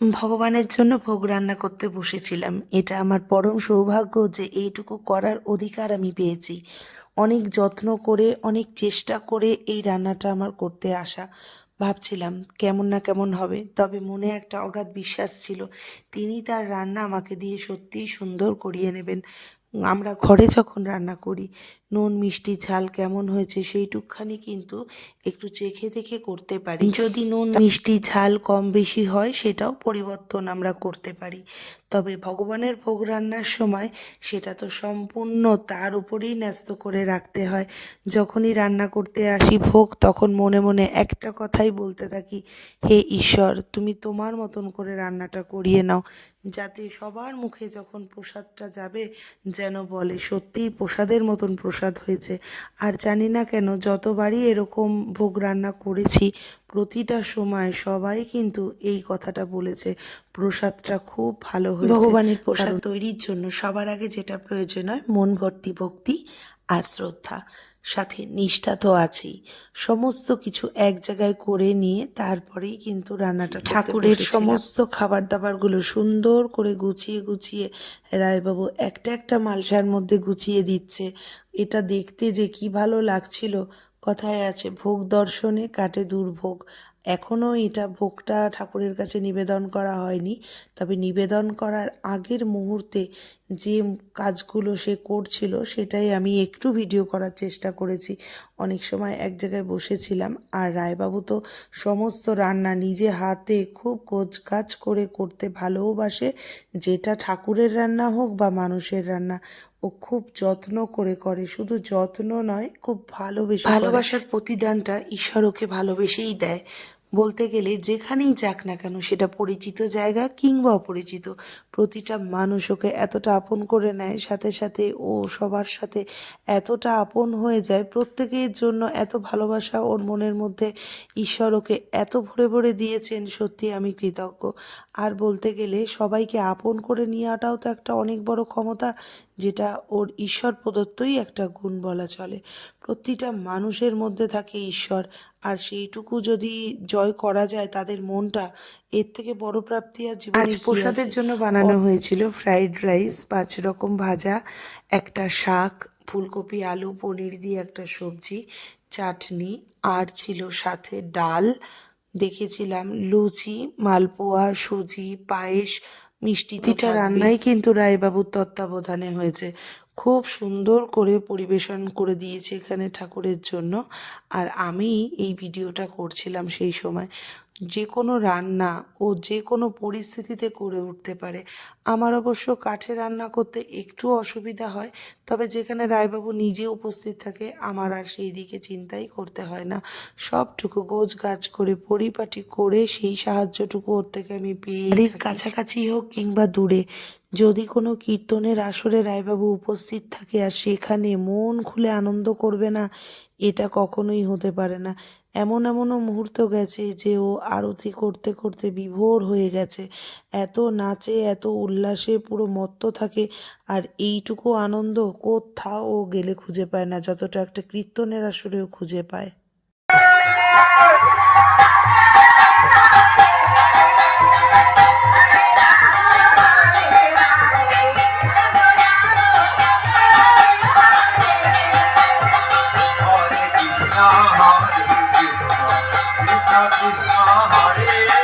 ভগবানের জন্য ভোগ রান্না করতে বসেছিলাম। এটা আমার পরম সৌভাগ্য যে এইটুকু করার অধিকার আমি পেয়েছি। অনেক যত্ন করে, অনেক চেষ্টা করে এই রান্নাটা আমার করতে আসা। ভাবছিলাম, কেমন না কেমন হবে। তবে মনে একটা অগাধ বিশ্বাস ছিল, তিনি তার রান্না আমাকে দিয়ে সত্যিই সুন্দর করিয়ে নেবেন। আমরা ঘরে যখন রান্না করি নুন, মিষ্টি, ঝাল কেমন হয়েছে সেইটুকখানি কিন্তু একটু চেখে দেখে করতে পারি। যদি নুন, মিষ্টি, ঝাল কম বেশি হয়, সেটাও পরিবর্তন আমরা করতে পারি। তবে ভগবানের ভোগ রান্নার সময় সেটা তো সম্পূর্ণ তার উপরেই ন্যস্ত করে রাখতে হয়। যখনই রান্না করতে আসি ভোগ, তখন মনে মনে একটা কথাই বলতে থাকি, হে ঈশ্বর, তুমি তোমার মতন করে রান্নাটা করিয়ে নাও, যাতে সবার মুখে যখন প্রসাদটা যাবে, যেন বলে, সত্যিই প্রসাদের মতন প্রসাদ হয়েছে। আর জানি না কেন যতবারই এরকম ভোগ রান্না করেছি প্রতিটা সময় সবাই কিন্তু এই কথাটা বলেছে প্রসাদটা খুব ভালো হয়েছে। ভগবানের প্রসাদ। তৈরির জন্য সবার আগে যেটা প্রয়োজন হয় মন ভর্তি ভক্তি আর শ্রদ্ধা। সাথে নিষ্ঠা তো আছেই। সমস্ত কিছু এক জায়গায় করে নিয়ে তারপরেই কিন্তু রান্নাটা ঠাকুরের সমস্ত খাবার দাবারগুলো সুন্দর করে গুছিয়ে গুছিয়ে রায়বাবু একটা একটা মালসার মধ্যে গুছিয়ে দিচ্ছে। এটা দেখতে যে কি ভালো লাগছিল। কথায় আছে ভোগ দর্শনে কাটে দুর্ভোগ। এখনও এটা ভোগটা ঠাকুরের কাছে নিবেদন করা হয়নি। তবে নিবেদন করার আগের মুহূর্তে যে কাজগুলো সে করছিল, সেটাই আমি একটু ভিডিও করার চেষ্টা করেছি। অনেক সময় এক জায়গায় বসেছিলাম, আর রায়বাবু তো সমস্ত রান্না নিজে হাতে খুব কোচ কাজ করে করতে ভালোবাসে। যেটা ঠাকুরের রান্না হোক বা মানুষের রান্না, ও খুব যত্ন করে করে। শুধু যত্ন নয়, খুব ভালোবেসে ভালোবাসার প্রতিদানটা ঈশ্বর ওকে ভালোবেসেই দেয়। বলতে গেলে যেখানেই যাক না কেন সেটা পরিচিত জায়গা কিংবা অপরিচিত। প্রতিটা মানুষ ওকে এতটা আপন করে নেয়, সাথে সাথে ও সবার সাথে এতটা আপন হয়ে যায়, প্রত্যেকের জন্য এত ভালোবাসা ওর মনের মধ্যে ঈশ্বর ওকে এত ভরে ভরে দিয়েছেন, সত্যি আমি কৃতজ্ঞ। আর বলতে গেলে সবাইকে আপন করে নেওয়াটাও তো একটা অনেক বড় ক্ষমতা যেটা ওর ঈশ্বর প্রদত্তই একটা গুণ বলা চলে। প্রতিটা মানুষের মধ্যে থাকে ঈশ্বর আর সেইটুকু যদি জয় করা যায় তাদের মনটা এর থেকে বড় প্রাপ্তি আর জীবনে প্রসাদের জন্য বানানো হয়েছিল ফ্রাইড রাইস পাঁচ রকম ভাজা একটা শাক ফুলকপি আলু পনির দিয়ে একটা সবজি চাটনি আর ছিল সাথে ডাল। দেখেছিলাম লুচি মালপোয়া সুজি পায়েস মিষ্টি রান্নাই কিন্তু রায়বাবুর তত্ত্বাবধানে হয়েছে। খুব সুন্দর করে পরিবেশন করে দিয়েছে এখানে ঠাকুরের জন্য। আর আমি এই ভিডিওটা করছিলাম সেই সময়। যে কোনো রান্না ও যে কোনো পরিস্থিতিতে করে উঠতে পারে। আমার অবশ্য কাঠে রান্না করতে একটু অসুবিধা হয়, তবে যেখানে রায়বাবু নিজে উপস্থিত থাকে, আমার আর সেই দিকে চিন্তাই করতে হয় না। সবটুকু গোছ গাছ করে, পরিপাটি করে সেই সাহায্যটুকু ওর থেকে আমি পেয়ে কাছাকাছি হোক কিংবা দূরে, যদি কোনো কীর্তনের আসরে রায়বাবু উপস্থিত থাকে আর সেখানে মন খুলে আনন্দ করবে না, এটা কখনোই হতে পারে না। এমন এমনও মুহূর্ত গেছে যে ও আরতি করতে করতে বিভোর হয়ে গেছে। এত নাচে, এত উল্লাসে পুরো মত্ত থাকে, আর এইটুকু আনন্দ কোথাও ও গেলে খুঁজে পায় না, যতটা একটা কীর্তনের আসরেও খুঁজে পায়। Krishna Hare